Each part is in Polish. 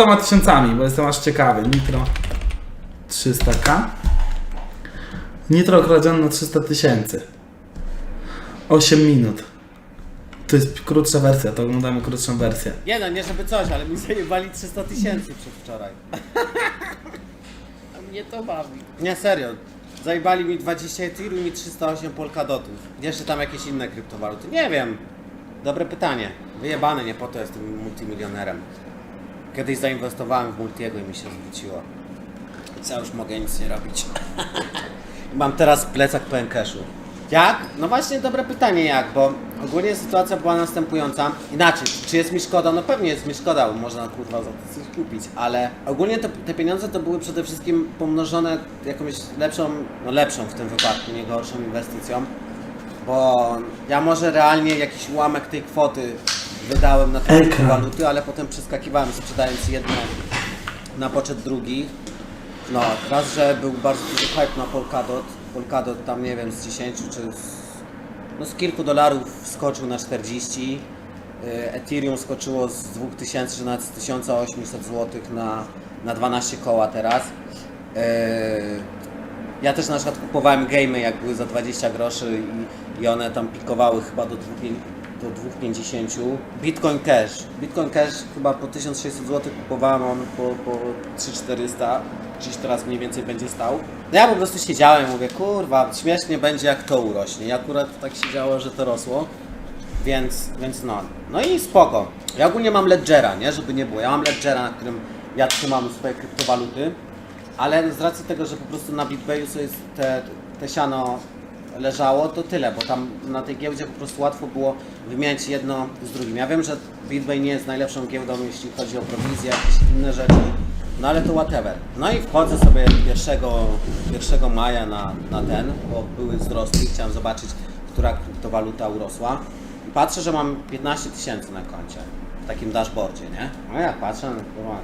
300 tysiącami, bo jestem aż ciekawy. Nitro 300k. Nitro kradzione na 300 tysięcy. 8 minut. To jest krótsza wersja, to oglądamy krótszą wersję. Nie no, nie żeby coś, ale mi zajebali 300 tysięcy przedwczoraj. A mnie to bawi. Nie, serio. Zajebali mi 20 Ethereum i 308 Polkadotów. Jeszcze tam jakieś inne kryptowaluty. Nie wiem. Dobre pytanie. Wyjebany, nie po to jestem multimilionerem. Kiedyś zainwestowałem w Multiego i mi się zwróciło. Co, już mogę nic nie robić. Mam teraz plecak cashu. Jak? No właśnie dobre pytanie jak, bo ogólnie sytuacja była następująca. Inaczej, czy jest mi szkoda? No pewnie jest mi szkoda, bo można kurwa za to coś kupić, ale ogólnie te pieniądze to były przede wszystkim pomnożone jakąś lepszą, no lepszą w tym wypadku, nie gorszą inwestycją. Bo ja może realnie jakiś ułamek tej kwoty wydałem na te Ekran. waluty, ale potem przeskakiwałem sprzedając jedno na poczet drugi. No, raz, że był bardzo duży hype na Polkadot. Polkadot tam nie wiem z 10 czy z, no z kilku dolarów skoczył na 40. y, Ethereum skoczyło z 2000 czy nawet z 1800 zł na, na 12 koła teraz. Y, Ja też na przykład kupowałem gamey jak były za 20 groszy i, i one tam pikowały chyba do 2,5 do 2,50. Bitcoin Cash. Bitcoin Cash chyba po 1600 zł kupowałem, on po, po 3400. Gdzieś teraz mniej więcej będzie stał. No ja po prostu siedziałem mówię, kurwa, śmiesznie będzie jak to urośnie. I akurat tak się działo, że to rosło. Więc, więc no. No i spoko. Ja ogólnie mam Ledgera, nie? Żeby nie było. Ja mam Ledgera, na którym ja trzymam swoje kryptowaluty. Ale z racji tego, że po prostu na BitBayu sobie te, te siano leżało, to tyle, bo tam na tej giełdzie po prostu łatwo było wymieniać jedno z drugim. Ja wiem, że BitBay nie jest najlepszą giełdą, jeśli chodzi o prowizję, jakieś inne rzeczy, no ale to whatever. No i wchodzę sobie 1, 1 maja na, na ten, bo były wzrosty i chciałem zobaczyć, która kryptowaluta urosła. I patrzę, że mam 15 tysięcy na koncie, w takim dashboardzie, nie? No jak patrzę, no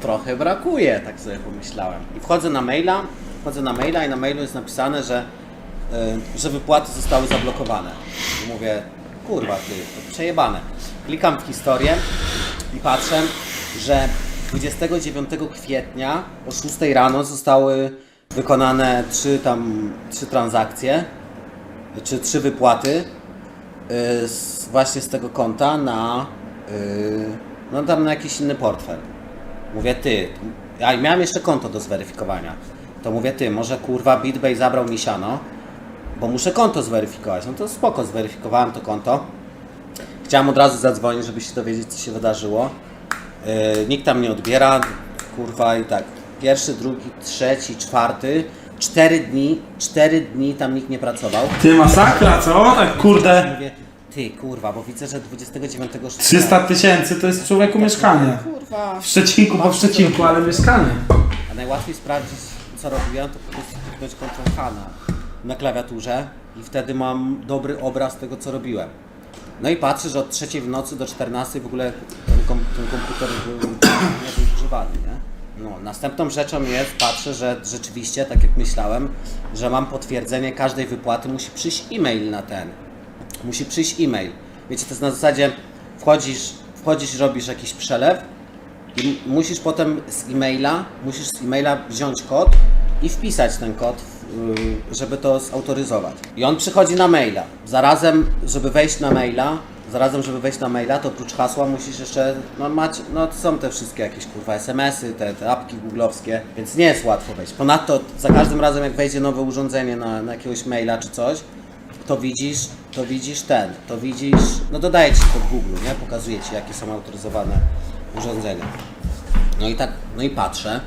trochę brakuje, tak sobie pomyślałem. I wchodzę na maila, wchodzę na maila i na mailu jest napisane, że, y, że wypłaty zostały zablokowane. I mówię, kurwa ty, to przejebane. Klikam w historię i patrzę, że 29 kwietnia o 6 rano zostały wykonane trzy tam, trzy transakcje, czy trzy wypłaty y, z, właśnie z tego konta na, y, no tam na jakiś inny portfel. Mówię ty, ja miałem jeszcze konto do zweryfikowania. To mówię ty, może kurwa BitBay zabrał mi siano, bo muszę konto zweryfikować. No to spoko, zweryfikowałem to konto. Chciałem od razu zadzwonić, żeby się dowiedzieć, co się wydarzyło. Yy, nikt tam nie odbiera, kurwa i tak. Pierwszy, drugi, trzeci, czwarty, cztery dni, cztery dni tam nikt nie pracował. Ty masakra, co? Tak kurde. Mówię, ty kurwa, bo widzę, że 29 300 tysięcy to jest człowieku mieszkanie. Kurwa. W Szczecinku po Szczecinku, ale mieszkanie. A najłatwiej sprawdzić, co robiłem, to po prostu kliknąć Ctrl H na, na klawiaturze i wtedy mam dobry obraz tego, co robiłem. No i patrzę, że od trzeciej w nocy do 14 w ogóle ten, kom, ten komputer był, nie był używany, nie? No, następną rzeczą jest, patrzę, że rzeczywiście, tak jak myślałem, że mam potwierdzenie każdej wypłaty, musi przyjść e-mail na ten. Musi przyjść e-mail. Wiecie, to jest na zasadzie, wchodzisz, wchodzisz robisz jakiś przelew, i musisz potem z e-maila, musisz z e-maila wziąć kod i wpisać ten kod, w- żeby to zautoryzować. I on przychodzi na maila. Zarazem, żeby wejść na maila, zarazem, żeby wejść na maila, to oprócz hasła musisz jeszcze, no mać, no są te wszystkie jakieś kurwa SMS-y, te, te apki googlowskie, więc nie jest łatwo wejść. Ponadto za każdym razem jak wejdzie nowe urządzenie na, na jakiegoś maila czy coś, to widzisz, to widzisz ten, to widzisz, no dodaje Ci to w Google, nie? Pokazuje Ci jakie są autoryzowane urządzenia. No i tak, no i patrzę.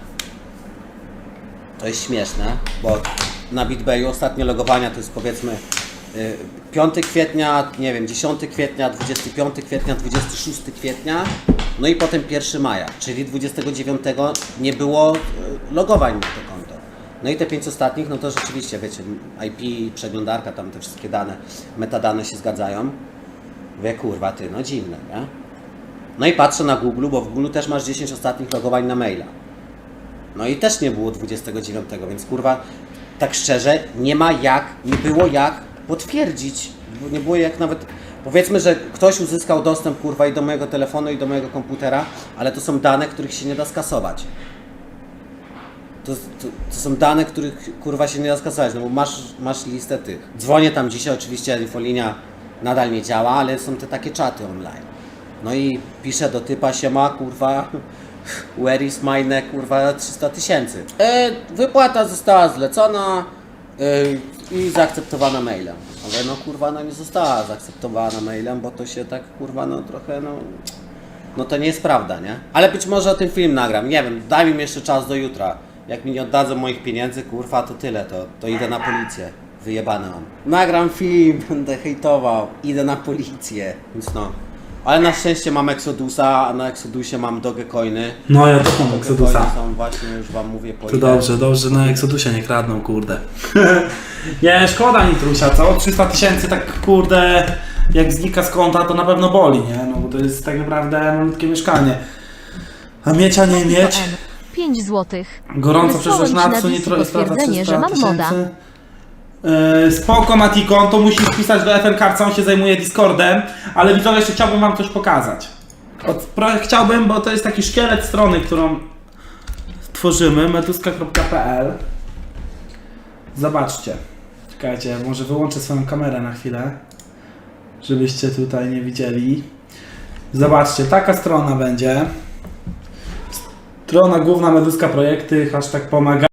To jest śmieszne, bo na BitBayu ostatnie logowania to jest powiedzmy y, 5 kwietnia, nie wiem, 10 kwietnia, 25 kwietnia, 26 kwietnia, no i potem 1 maja, czyli 29 nie było y, logowań na to konto. No i te pięć ostatnich, no to rzeczywiście, wiecie, IP, przeglądarka, tam te wszystkie dane, metadane się zgadzają. Wie kurwa ty, no dziwne, nie? No i patrzę na Google, bo w Google też masz 10 ostatnich logowań na maila. No i też nie było 29, więc kurwa, tak szczerze, nie ma jak, nie było jak potwierdzić, nie było jak nawet Powiedzmy, że ktoś uzyskał dostęp kurwa i do mojego telefonu i do mojego komputera, ale to są dane, których się nie da skasować. To, to, to są dane, których kurwa się nie da skasować, no bo masz, masz listę tych. Dzwonię tam dzisiaj, oczywiście infolinia nadal nie działa, ale są te takie czaty online. No i piszę do typa, siema kurwa, where is mine kurwa 300 tysięcy. E, wypłata została zlecona e, i zaakceptowana mailem. Ale no kurwa, no nie została zaakceptowana mailem, bo to się tak kurwa, no trochę no... No to nie jest prawda, nie? Ale być może o tym film nagram, nie wiem, daj mi jeszcze czas do jutra. Jak mi nie oddadzą moich pieniędzy, kurwa, to tyle, to, to idę na policję. Wyjebane mam. Nagram film, będę hejtował, idę na policję. Więc no. Ale na szczęście mam Exodusa, a na Exodusie mam Dogecoiny. No ja też mam Exodusa. Są właśnie, już wam mówię po To ile. dobrze, dobrze, na Exodusie nie kradną, kurde. nie, szkoda Nitrusia, co? 300 tysięcy tak, kurde, jak znika z konta, to na pewno boli, nie? No bo to jest tak naprawdę malutkie mieszkanie. A mieć, a nie mieć. 5 złotych. Gorąco Wysłałem przecież ci na na Nitro jest potwierdzenie, 300 że mam moda. tysięcy. Yy, spoko Matikon, to musisz wpisać do FN Cards, on się zajmuje Discordem, ale widzowie jeszcze chciałbym wam coś pokazać. Od, pro, chciałbym, bo to jest taki szkielet strony, którą tworzymy, meduska.pl Zobaczcie. Czekajcie, może wyłączę swoją kamerę na chwilę, żebyście tutaj nie widzieli. Zobaczcie, taka strona będzie. Strona główna Meduska Projekty, hashtag pomaga.